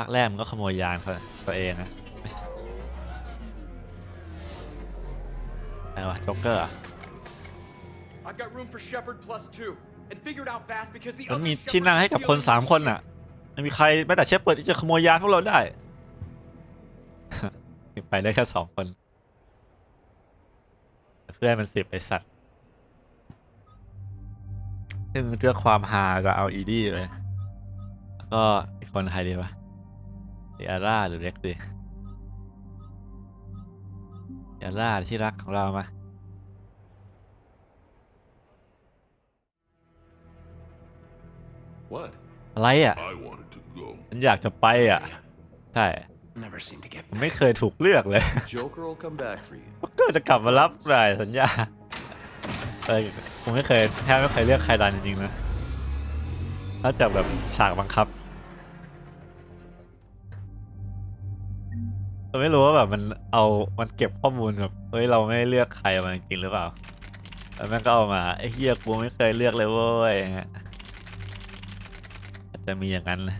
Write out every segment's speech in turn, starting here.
ภาคแรกมันก็ขโมยยานเขาตัวเองนะอะไรวะโจ๊กเกอร์อะ I've got room for Shepard plus two, and figured out fast because the มัน other มี Shepard ที่นั่งให้กับคน steals สามคนอะไม่มีใครแม้แต่เชฟเปิดที่จะขโมยยานพวกเราได้ ไปได้แค่สองคนแต่เพื่อนมันสิบไอสัตว์ซึ่งเรื่องความฮาก็เอาอีดี้เลย แล้วก็อีกคนใครดีวะ เดียร่าหรือเล็กดีเดียร่าที่รักของเรามา What? อะไรอะ I wanted to go. ฉันอยากจะไปอะ ใช่ Never seem to get ผมไม่เคยถูกเลือกเลย Joker will come back for you. ก็จะกลับมารับรายสัญญาเออผมไม่เคยแทบไม่เคยเลือกใครดันจริงๆนะนอกจากแบบฉากบังคับ ผมไม่รู้ว่าแบบมันเอามันเก็บข้อมูลแบบเฮ้ยเราไม่เลือกใครมาจริงหรือเปล่าแล้วแม่งก็เอามาไอ้เฮียกูไม่เคยเลือกเลยเว้ยอย่างเงี้ยอาจจะมีอย่างนั้นนะ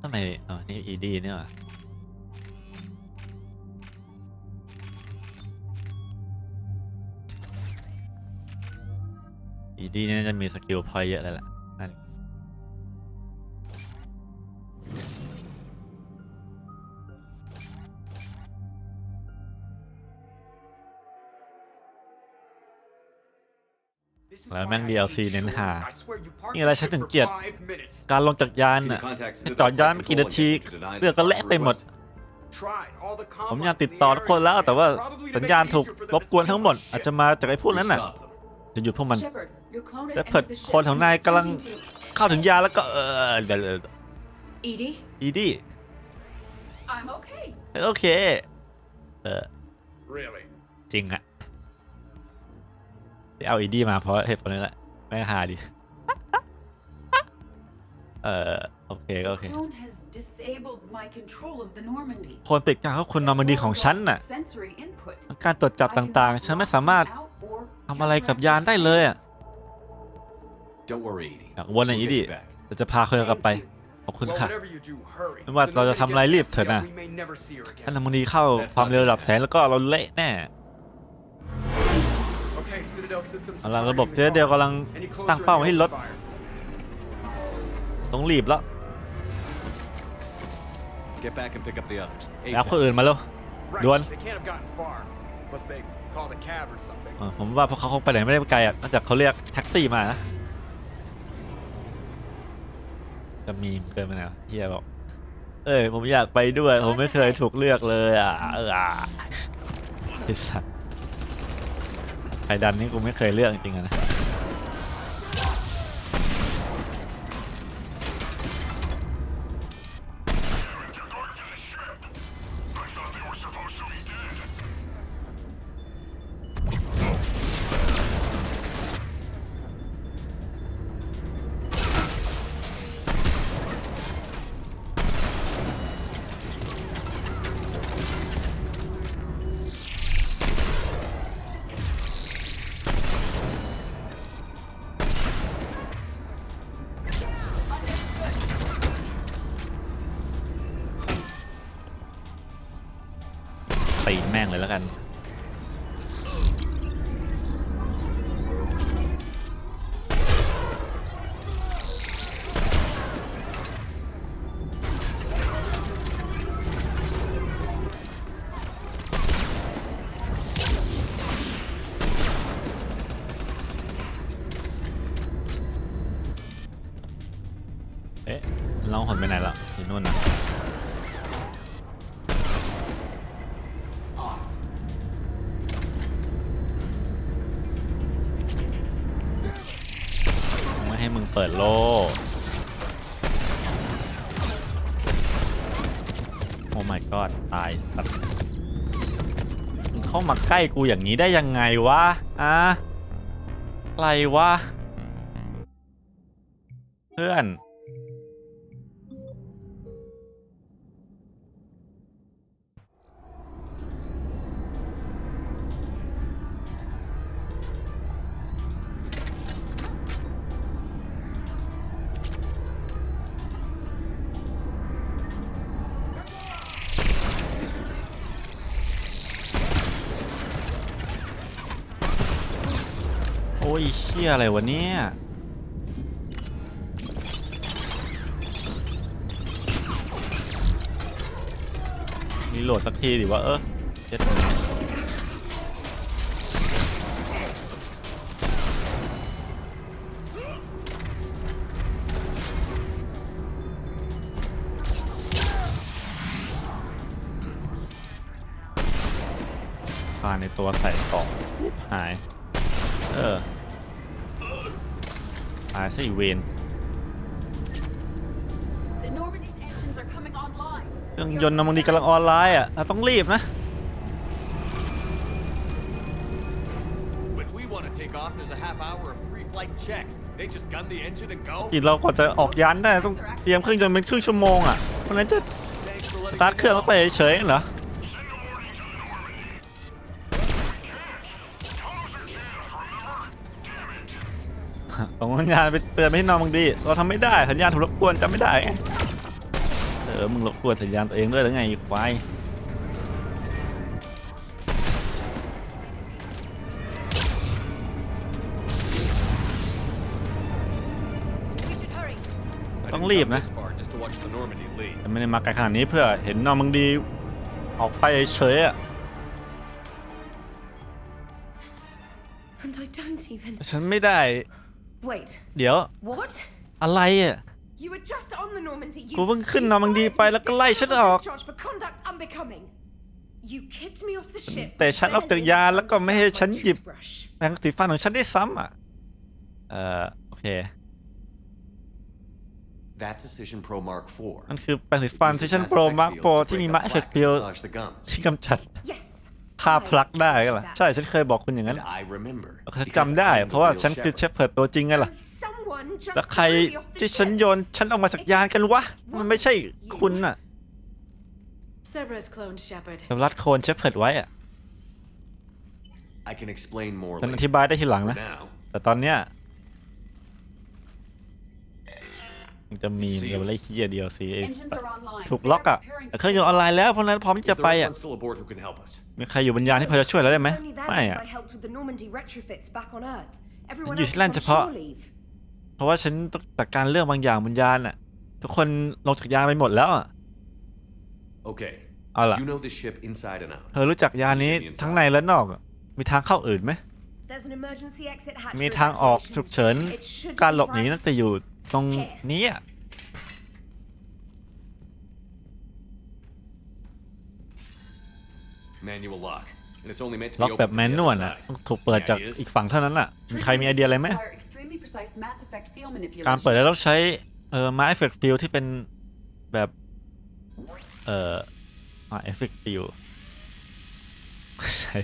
ทำไมอ๋อนี่อีดีเนี่ย อีดีเนี่ยจะมีสกิลพอยเยอะเลยแหละนั่นแล้วแม่ง DLC เน้นหา นี่อะไรฉันถึงเกลียดการลงจากยาน Can น่ะ you contact แค่จอดยานไม่กี่นาทีเรื่องก็เละไปหมด ผมอยากติดต่อทุกคนแล้วแต่ว่าสัญญาณถูกรบกวนทั้งหมด อาจจะมาจากไอ้พวกนั้นน่ะ Stop them. จะหยุดพวกมัน Shepard, your clone has และเผิด entered the คนของนาย ship. กำลัง Attempting เข้าถึงยานแล้วก็เออเดี๋ยว to- Edie, อีดี้ I'm okay. โอเคเออ Really? จริงอะที่เอาอีดี้มาเพราะเหตุผลนี้แหละไม่งหาดิเออโอเคก็โอเค Clone has disabled my control of the Normandy. คนปิดการเข้าคุณนอร์มันดีของฉันน่ะ Sensory input. การตรวจจับต่างๆ ฉันไม่สามารถทำอะไรกับยานได้เลยอะ Don't worry, Edie. อยากวนใน We'll อี get ดี้ you back. เราจะพาคนกลับไป ขอบคุณ Well, ค่ะ whatever you do, hurry. ไม่ว่า The เราจะ Normandy ทำอะไร gets รีบเถอะ empty นะ out, we may never see her again. ถ้านอร์มันดีเข้าความเร็วระดับแสงแล้วก็เราเละแน่ Okay, Citadel systems เอาละระ targeting บบ the เจเดียว colony. กำลัง Any closer ตั้งเป้า and ให้ they ล open ด fire. ต้องรีบแล้ว Get back and pick up the others. แล้วคน ASAP. อื่นมาแล้ว Right, Duan. they can't have gotten far. Unless they called a cab or something. เออผมว่าพวกเขาคงไปไหนไม่ได้ไกลอะนอกจากเขาเรียกแท็กซี่มานะ จะมีมเกินไปแล้วเฮียบอก เอ้ยผมอยากไปด้วย ผมไม่เคยถูกเลือกเลยอะเอออะไอ้สัสใครดันนี่กูไม่เคยเลือกจริงๆอะนะ ตีแม่งเลยแล้วกันเอ๊ะน้องหนไปไหนล้วอยู่นู่นนะ เปิดโลโอ้ my god ตายสัตว์เข้ามาใกล้กูอย่างนี้ได้ยังไงวะอะอะไรวะ เพื่อน ยเชี่ยอะไรวะเนี่ยมีโหลดสักทีดิวะเออเจ็ดปาในตัวใส่กล่องหาย หายซะอีเวน The Normandy's engines are coming online. เครื่องยนต์นำมันดีกำลังออนไลน์อะเราต้องรีบนะ When we want to take off, there's a half hour of pre-flight checks. They just gun the engine and go. อีกเราก่อนจะออกยานได้ต้องเตรียมเครื่องยนต์เป็นครึ่งชั่วโมงอะเพราะฉะนั้นจะ Thanks for ส letting ตาร์ท me เครื่องแล้วไปเฉยๆเหรอ ส่งสัญญาณไปเตือนไม่ให้นอนมึงดีเราทำไม่ได้สัญญาณถูกรบกวนจำไม่ได้ไงเออมึงรบกวนสัญญาณตัวเองด้วยหรือไงไอ้ควาย I Don't didn't leave, come man. this far just to watch the Normandy leave. แต่ไม่ได้มาไกลขนาดนี้เพื่อเห็นนอนมึงดี ออกไปเฉยๆอะ And I don't even. ฉันไม่ได้ Wait, เดี๋ยว what? อะไรอะ You were just on the Normandy. You กูเพิ่งขึ้นนอร์มันดีไปแล้วก็ไล่ฉันออก Discharge for conduct unbecoming. You kicked me off the ship. แต่ฉันออกจากยานแล้วก็ไม่ให้ฉันหยิบ Toothbrush. แปรงสีฟันของฉันได้ซ้ำอะ เอ่อโอเค That's Decision Pro Mark IV. มันคือแปรงสีฟันที่ฉันโปรมาร์กโปรที่มีมาเอฟเฟกต์ฟิล Massage the gums. ที่กำจัด Yes. ค่าพลักได้ก็ล่ะ ใช่ฉันเคยบอกคุณอย่างนั้น And I remember. ฉันจำได้เพราะว่าฉันคือเชฟเพิร์ดตัวจริงไงล่ะ And someone just แล้วใคร threw me off the ที่ฉัน ship. โยนฉันออกมาจากยานกันวะ มันไม่ใช่คุณน่ะ Cerberus cloned Shepard. แต่รัดโคนเชฟเพิร์ดไว้อะ I can explain more ฉันอ later. ธิบายได้ทีหลัง For นะ now, แต่ตอนเนี้ย มันจะมีเดี๋ยวไล่เคียเดียวสิไอ้ Engines are online. ถูกล็อกอะ Preparing แต่เครื่องยนต์ออนไลน์แล้วเพราะฉะนั้นพร้อมที่ is จะ there ไปอะ anyone still aboard who can help us? มีใครอยู่บนยานที่พอจะช่วยเราได้ไหม Only that ไม่ is อะ I helped with the Normandy retrofits back on Earth. Everyone You else is land on Japan. shore leave. เพราะว่าฉันต้องจัดการเรื่องบางอย่างบนยานอะ ทุกคนลงจากยานไปหมดแล้วอะ Okay. Ah, là. You know this ship inside and out. เธอรู้จักยานนี้ทั้งในและนอกอะมีทางเข้าอื่นไหม There's an emergency exit hatch มี for ทางออก evacuation. ฉุกเฉิน It should การ be หลบหนี right น่าจะอยู่ ตรงนี้อะ Manual lock. And it's only meant to ล็อก be แบ opened บแม from น the นวล other อะ side. ต้องถูกเปิดจาก The idea is- อีกฝั่งเท่านั้นอะมีใครมีไอเดียอะไรไหม Require extremely precise Mass Effect field manipulation. การเปิดแล้วต้องใช้เอ่อมาเอฟเฟกต์ฟิลที่เป็นแบบเอ่อมาเอฟเฟกต์ฟิลใช้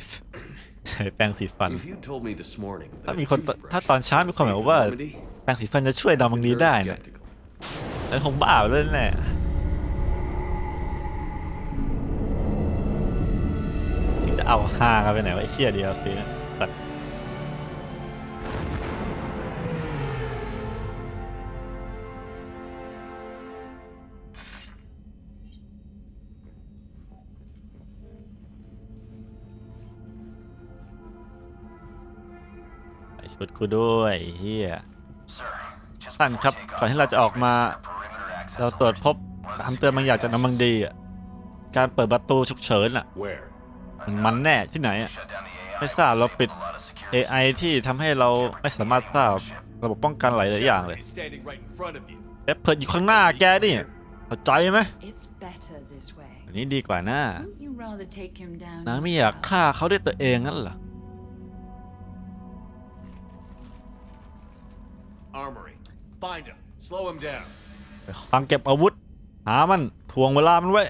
ใช้แปรงสีฟัน If you told me this morning ถ้า that มี a คน toothbrush ถ้าตอนเช้ามีคนบอก saved the ว่า Normandy, แปรงสีฟันจะช่วยดำบางดี I'd be ได้ very เนี่ย skeptical. แล้วคงบ้าไปเลยแน่ที่จะเอาห้ากันไปไหนวะไอ้เชี่ยเดียวสิสัตว์ ไปชุดกูด้วยเฮียท่านครับก่อนที่เราจะออกมา เราตรวจพบคำเตือนบางอย่างจากน้ำมังดีอะการเปิดประตูฉุกเฉินอะ Where? มันมันแน่ที่ไหนอะไม่ทราบเราปิด AI ที่ทำให้เราไม่สามารถทราบระบบป้องกันหลายๆอย่างเลย Shepard is standing right in front of you. เอฟเพิร์ดอยู่ข้างหน้าแกนี่เข้าใจไหม It's better this way. อันนี้ดีกว่าหน้า Wouldn't you rather take him down? นางไม่อยาก yourself? ฆ่าเขาด้วยตัวเองงั้นเหรอ Find him. Slow him down. ไปฟังเก็บอาวุธ หามันทวงเวลามันไว้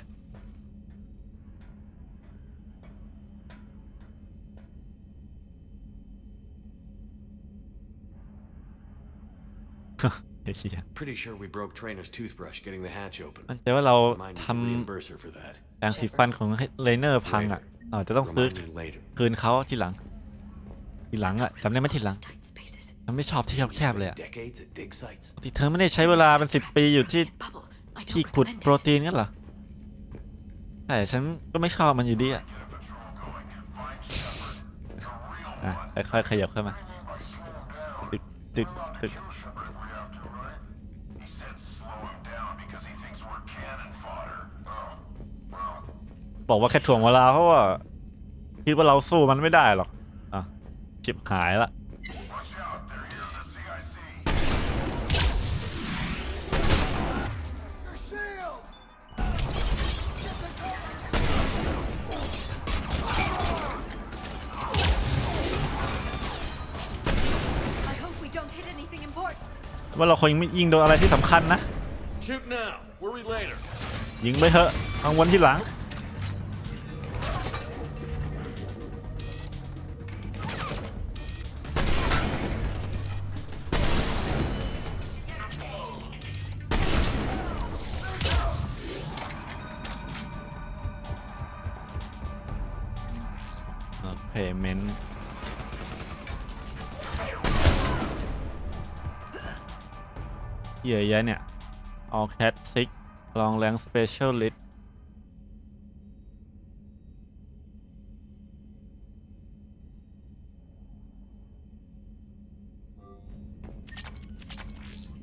ไอ้เหี้ย Pretty sure we broke Trainer's toothbrush getting the hatch open. มั่นใจว่าเรา Remind me ท to reimburse her for that. ำแปรงสีฟันของเลเนอร์พังอะอาจจะต้องซื้อ Remind me later. คืนเขาทีหลัง ทีหลังอะจำได้ไหมทีหลัง Tight spaces. มันไม่ชอบที่แคบๆเลยอะที่เธอไม่ได้ใช้เวลาเป็นสิบปีอยู่ที่ที่ขุดโปรตีนงั้นเหรอแต่ฉันก็ไม่ชอบมันอยู่ดีอะอะค่อยๆขยับเข้ามาตึกตึก Kill Shepard if we have to, right? He said slow him down because he thinks we're cannon fodder. Oh, well, บอกว่าแค่ถ่วงเวลาเพราะว่าคิดว่าเราสู้มันไม่ได้หรอกอะชิบหายละ ว่าเราคงไม่ยิงโดนอะไรที่สำคัญนะ Shoot now. Worry later. ยิงไปเถอะกังวลที่หลัง เยอะแยะเนี่ย All Cat 6 Long Range Specialist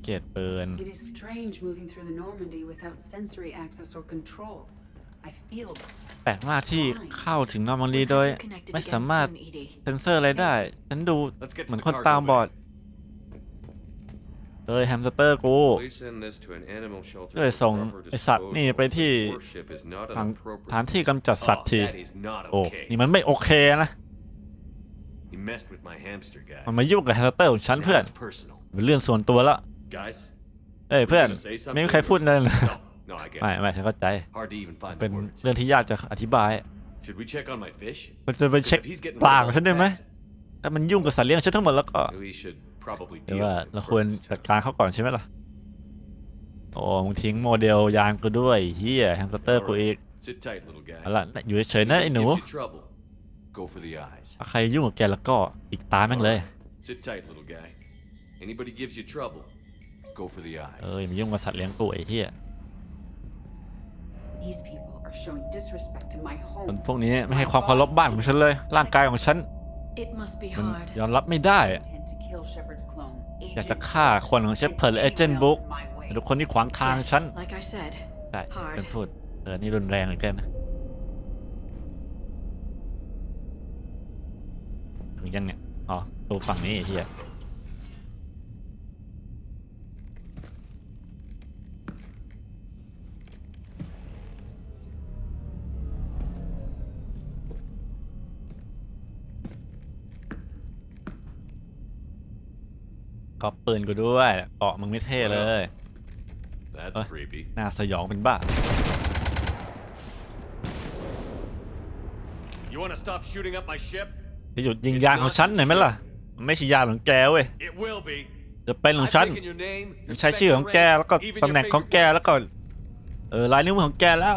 เกียรติปืน It is strange moving through the Normandy without sensory access or control. I feel แปลกมากที่เข้าถึงนอร์มัลดีโดย ไม่สามารถเซนเซอร์อะไรได้ ฉันดู Let's get to เหมือน the คน cargo ตาบอด bay. เอ้ยแฮมสเตอร์กู Please send this to an animal shelter เอ้ย for ส่ง proper ไอสัตว์นี่ disposal. ไปที่ Worship is not ทาง an appropriate ฐานที่กำจัดสัตว์ Oh, ที that is not โอ้ okay. นี่มันไม่โอเคนะ He messed with my hamster, guys. มันมายุ่งกับแฮมสเตอร์ของฉัน Now เพื่อน it's personal. เป็นเรื่องส่วนตัวละ Guys? เอ้ยเพื่อนไม่มีใครพูดเลยนะ No, no, I get ไม่ it. ไม่ฉันเข้าใจ Hard to even find เป็ the น words. เรื่องที่ยากจะอธิบาย Should we check on my fish? มันจะไป 'Cause เช็ค if he's getting ปลา rid ข of อง all ฉันได้ไหม the pets, ถ้ามันยุ่งกับสัตว์เลี้ยงฉันทั้งหมดแล้วก็ We should probably เดี๋ยว deal ว่า with him เราควร first. จัดการเขาก่อนใช่ไหมล่ะ โอ้มึงทิ้งโมเดลยานกูด้วยเฮียแฮมสเตอร์กูอีก Sit tight, little guy. เอาล่ะอยู่เฉยๆนะไอ้หนู Gives you trouble. Go for the eyes. ถ้าใครยุ่งกับแกแล้วก็อีกตาแม่งเลย Sit tight, little guy. Anybody gives you trouble, go for the เอ eyes. ออย่ามายุ่งกับสัตว์เลี้ยงกูไอ้เฮีย these people are showing disrespect to my คน home. พวกนี้ไม่ให้ความเคารพบ้านของฉันเลย ร่างกายของฉัน It must be มัน hard. ยอมรับไม่ได้ I อะ intend to kill Shepard's clone. อยากจะ Agent ฆ่าคนของเชฟเพิร์ลเอเจนต์บุ๊ก my way. ทุกคนที่ขวางทางฉัน Like I said, ได้ hard. เป็นพูดเออนี่รุนแรงเหมือนกันนะถึงยังเนี่ย อ๋อ ตัวฝั่งนี้ไอ้เฮีย ก็ปืนกูด้วยเกาะมึงไม่เท่เลย That's creepy. น้าสยองเป็นบ้า You want to stop shooting up my ship? จะหยุดยิงยานของฉันหน่อยไหมล่ะ มันไม่ใช่ยานของแกเว้ย It will be. จะเป็นของฉันใช้ชื่อของแกแล้วก็ตำแหน่งของแกแล้วก็เออลายนิ้วมือของแกแล้ว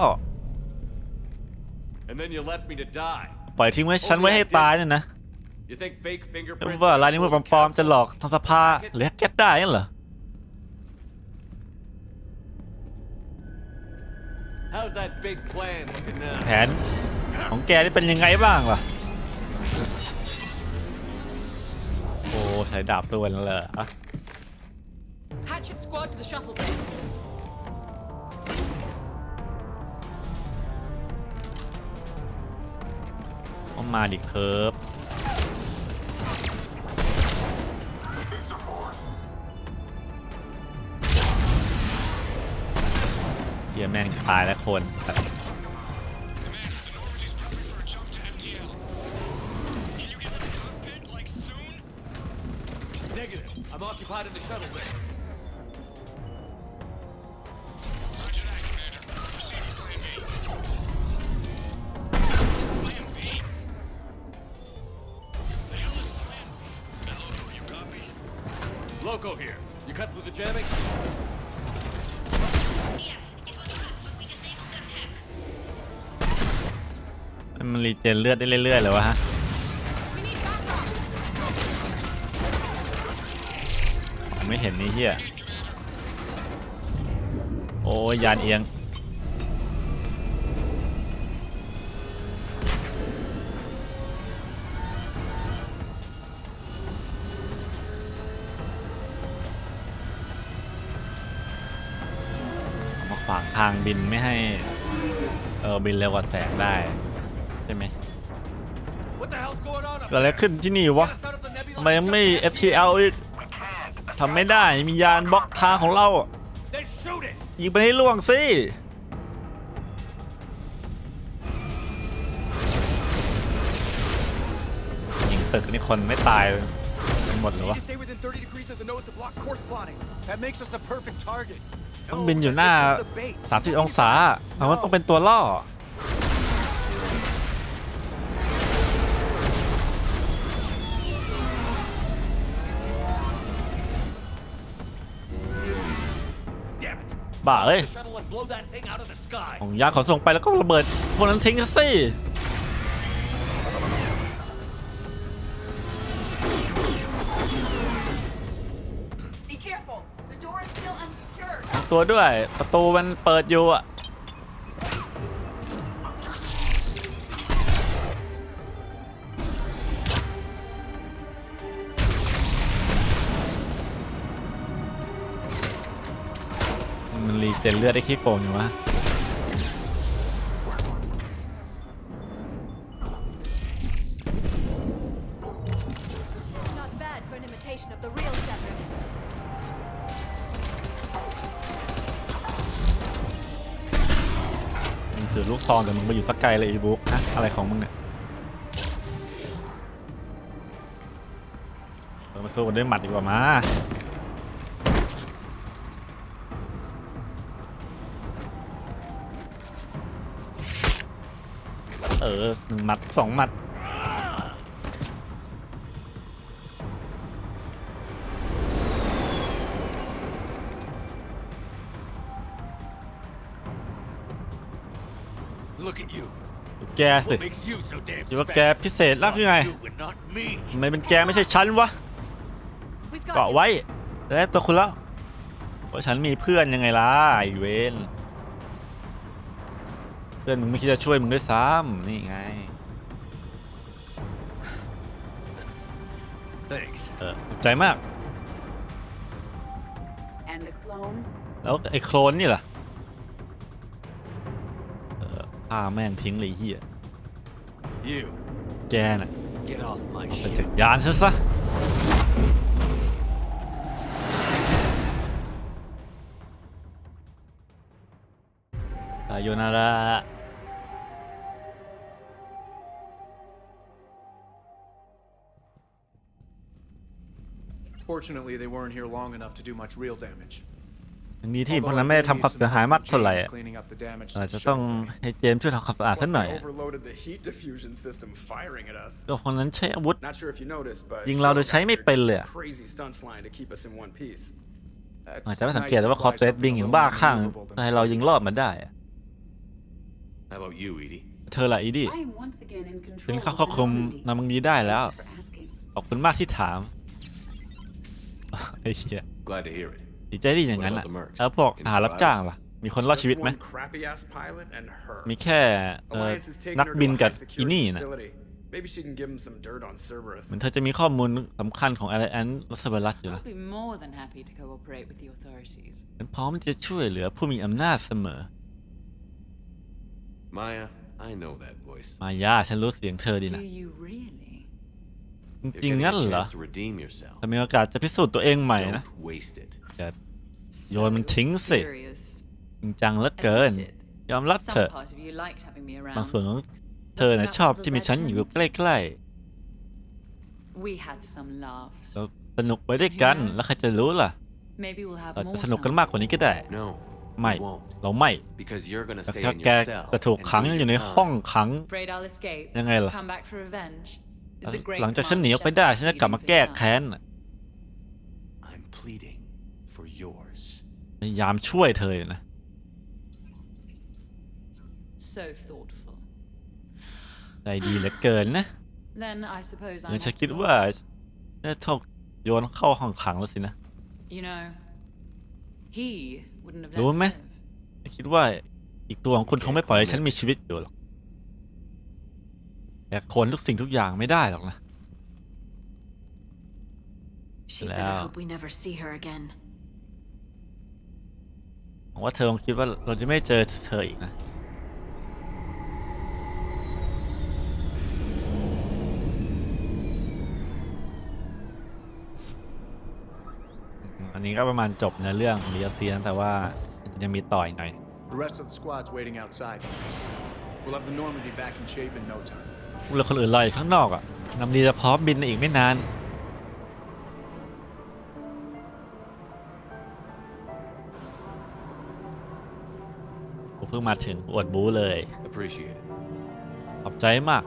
ปล่อยทิ้งไว้ฉันไว้ให้ตายเนี่ยนะ You think fake แล้ว fingerprints ว่า are ลายนิ้วมือ gonna ปลอมๆ count? จะหลอกทางสภาหรือแฮกเก็ตได้นั่นเหรอ How's that big plan looking now? แผนของแกนี่เป็นยังไงบ้างวะโอ้ใช้ดาบตัวนั่นเลยอะ Hatchet squad to the shuttle bay. เอามาดิเคิร์ฟ เฮียแม่งตายแล้วคน Negative. I'm occupied in the shuttle bay. Loco here. You cut through the jamming? มันรีเจนเลือดได้เรื่อยๆเลยวะฮะไม่เห็นนี่เฮียโอ้ยานเอียงมาขวางทางบินไม่ให้ เออบินเร็วกว่าแสงได้ ใช่ไหม What the hell's going on up เกิดอะไรขึ้นที่นี่วะ Get us out of the nebula ทำไมไม่ FTL อีกทำไม่ได้มียานบล็อกทางของเรา Then shoot it! ยิงไปให้ล่วงสิยิงตึกนี่คนไม่ตายกันหมดหรือวะ Just stay within 30 degrees of the nose to block course plotting. That makes us a perfect target. ต้องบินอยู่หน้า 30 องศามันว่าต้องเป็นตัวล่อ บ้าเอ้ย The shuttle and blow that thing out of the sky. ของยานขนส่งไปแล้วก็ระเบิดพวกนั้นทิ้งซะสิ Be careful. The door is still unsecured. ตัวด้วยประตูมันเปิดอยู่อะ จนเลือดได้ขี้โกงอยู่วะ Not bad for an imitation of the real Shepard. มึงถือลูกซองแต่มึงไปอยู่สักไกลเลยอีบุ๊กนะอะไรของมึงเนี่ยเรามาสู้กันด้วยหมัดดีกว่ามา ออหนึ่งหมัดสองหมัด Look at you. แกสิ What makes you so damn คิดว่าแก special? พิเศษนักยังไง You and not me. ทำไมเป็นแกไม่ใช่ฉันวะ We've เกาะ got ไว้แล้วตัวคุณแล้วเพราะฉันมีเพื่อนยังไงล่ะไอเวนเพื่อนมึงไม่คิดจะช่วยมึงด้วยซ้ำนี่ไง Thanks. เออขอบใจมาก And the clone? แล้วไอ้โคลนนี่ล่ะเออฆ่าแม่งทิ้งเลยไอ้เฮีย You, แกน่ะ get off my ไป ship. จัดยานซะซะ สายโยนาระ Fortunately, they weren't here long enough to do much real damage. อย่างนี้ที่พวกนั้นไม่ได้ทำความเสียหายมากเท่าไหร่อะ Cleaning up the damage to อาจ the จะต้อง shuttle bay. ให้เจมส์ช่วยทำความสะอาดสัก Plus, หน่อย they overloaded the heat diffusion system firing at us. ก็คนนั้นใช้อาวุธ Not sure if you noticed, but ยิงเราโดยใช้ไม่เป็นเลยอะ crazy stunt flying to keep us in one piece. That's อาจจะไม่สัง nice เกต to ว่า fly คอร์เตส something บิง a อย่าง little บ้า more ข้าง maneuverable than ให้เรายิงรอดมาได้อะ How about you, Edie? เธอละอีดี้ I am once again in ถึง control เข้า of ควบ the คุม Normandy. นามึงนี้ได้แล้ว Thank you for asking. ขอบคุณมากที่ถาม ไอ้เหี้ย Glad to hear it. ดีใจดีอย่างนั้นแหละ What about the mercs? แล้วพวกทหารรับจ้างล่ะ มีคนรอด Just ชีวิตไหม one crappy ass pilot and her. มีแค่เอ่อ Alliance is taking นัก her to บิน a กับ high อี security นี่นะ facility. Maybe she can give him some dirt on Cerberus. เหมือนเธอจะมีข้อมูลสำคัญของอะไรแอนรัสเบรัสอยู่นะ I'll be more than happy to cooperate with the authorities. ฉันพร้อมจะช่วยเหลือผู้มีอำนาจเสมอ Maya, I know that voice. มายาฉันรู้เสียงเธอดี Do นะ you really? จ You're ริง getting ๆงั้น a เหรอ chance to redeem yourself. ถ้ามีโอกาสจะพิสูจน์ตัวเองใหม่นะ Don't waste it. จะโยนมันทิ้งสิ Serious. จริงจังเหลือเกิน Admit it. ยอมรับเถ Some อะ part of you liked having me บาง around. ส่วนของเธอนะชอบที่มีฉันอยู่ใกล้ We had some laughs. ๆเราสนุกไปด้วยกันแล้วใครจะรู้ล่ะ Maybe we'll have เรา more จะสนุกกันมากกว่านี้ก็ได้ No, ไม่ we won't. เราไม่ Because you're gonna แต่ stay ถ้า in แก your cell จะถูก and ขัง do อยู่ your ใน time. ห้องขัง Afraid I'll escape. ยังไงล่ะ Come back for revenge. Is the great หลังจากฉันหนีออกไป Commander ได้ Shepard ฉันจะกลับมา pleading แก้ for your แค้น time? น่ะ I'm pleading for yours. พยายามช่วยเธออยู่นะ So thoughtful. ใจดีเหลือเกินนะ Then I suppose งั้ I'm นฉัน off คิด to ว่า work. จะถูกโยนเข้าห้องขังแล้วสินะ You know, he wouldn't have let รู้ me ไหม live. ฉันคิดว่าอีกตัวของคุณคงไม่ปล่อยให้ฉันมีชีวิตอยู่หรอก แต่คนทุกสิ่งทุกอย่างไม่ได้หรอกนะ She Wow. better hope we never see her again. ผมว่าเธอคงคิดว่าเราจะไม่เจอเธออีกนะ อันนี้ก็ประมาณจบในเรื่องของเรียซีนะแต่ว่ายังมีต่ออีกหน่อย The rest of the squad's waiting outside. We'll have the Normandy back in shape in no time. เรือคนอื่นรออยู่ข้างนอกอะนำดีจะพร้อมบินในอีกไม่นานผมเพิ่งมาถึงอวดบูเลย Appreciate it. ขอบใจมาก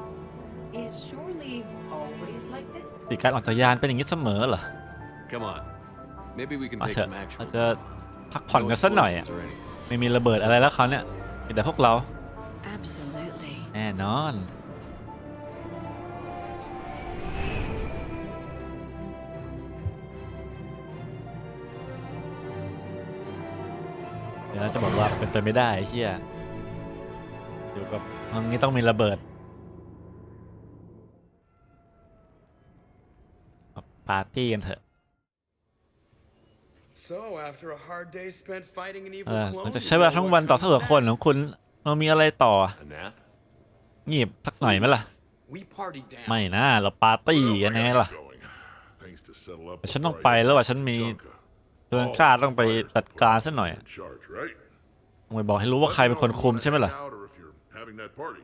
Is shore leave always like this? ติการออกจากยานเป็นอย่างนี้เสมอเหรอ Come on. Maybe we can มา take เถอะ some เรา actual. จะพักผ่อนกันสักหน่อยอะ explosions or anything. ไม่มีระเบิดอะไรแล้วเขาวเนี่ยมีแต่พวกเรา Absolutely. แน่นอน ยวเราจะบอกว่าเป็นไปไม่ได้ไอ้เฮียอยู่กับห้องนี้ต้องมีระเบิดมาปาร์ตี้กันเถอะ So, after a hard day spent fighting an เอ evil อ clone, หลังจาก you ใช้เวลา know ทั้ง what วันต่อ comes สู้กับคนของ next? คุณเรามีอะไรต่อ A nap? งีบสักหน่อยไหมล่ะ We party down. ไม่นะเราปาร์ตี้กันไงล่ะ Things to settle up แต่ฉัน before ต้อง I ไป hit แล้วอะฉันมี Junker. เพื่อนกล้าต้องไปจัดการซะหน่อย In charge, right? ต้องไปบอกให้รู้ว่าใครเป็นคนคุมใช่ไหมล่ะ Out or if you're having that party.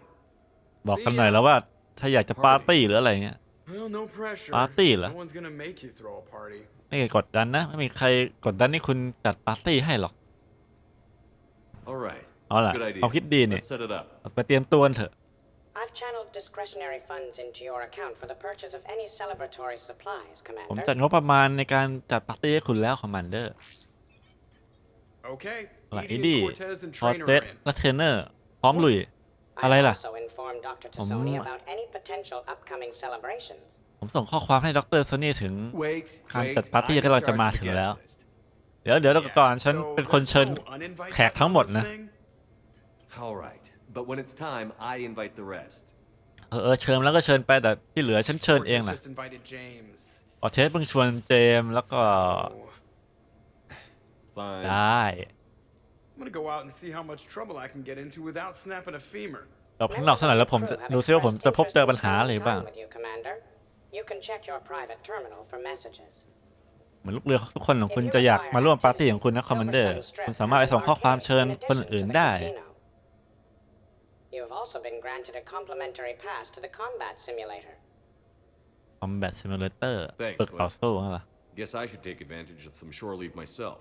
บอกกันหน่อยแล้วว่าถ้าอยากจะปาร์ตี้หรืออะไรเงี้ย Well, no pressure. Party lah. No one's gonna make you throw a party. ไม่กดดันนะ ไม่มีใครกดดันให้คุณจัดปาร์ตี้ให้หรอก All right. เอาล่ะ Good idea. ความคิดดีนี่ Let's set it up. ไปเตรียมตัวกันเถอะ I've channeled discretionary funds into your account for the purchase of any celebratory supplies, ผม Commander. จัดงบประมาณในการจัดปาร์ตี้ให้คุณแล้วคอมมานเดอร์ Okay. อะไร Edie อี and ดี้ Cortez and คอ Trainer เต are ส in. และเทรนเนอร์ พร้อมลุย อะไร I ล่ะ also informed Dr. Um, Tassoni about any potential upcoming celebrations. ผมส่งข้อความให้ดรโซนี่ถึง Wait, การ wait. จัดปาร์ตี้ I'm ก็ in เราจะ charge มา of the ถึง guest แล้ว list. เดี๋ยวเดี๋ยวเดี๋ยวก่อนฉัน So เป็นคนเชิญ there's no uninvited แขกทั้งหมดนะ guests thing? All right. But when it's time, I invite the rest. เออเออเชิญแล้วก็เชิญไปแต่ที่เหลือฉันเชิญเอง Cortez นะ just invited James. ออเทสเพิ่งชวนเจมส์แล้วก็ Oh. Fine. ได้ I'm gonna go out and see how much trouble I can get into without snapping a femur. ออกข้างนอกสักหน่อยแล้วผมจะ Crew have ดูซิว่าผม expressed จะพบเจอ interest in ปัญหาอะไร spending บ้าง time with you, Commander. You can check your private terminal for messages. เหมือนลูกเรือทุกคนของคุณจะอยากมาร่วมปาร์ตี้ของคุณนะคอมมานเดอร์ คุณสามารถไปส่งข้อความเชิญคนอื่นได้ You have also been granted a complimentary pass to the combat simulator. Combat Simulator Thanks, ฝึกต่อสู้นั่นเหรอ Guess I should take advantage of some shore leave myself.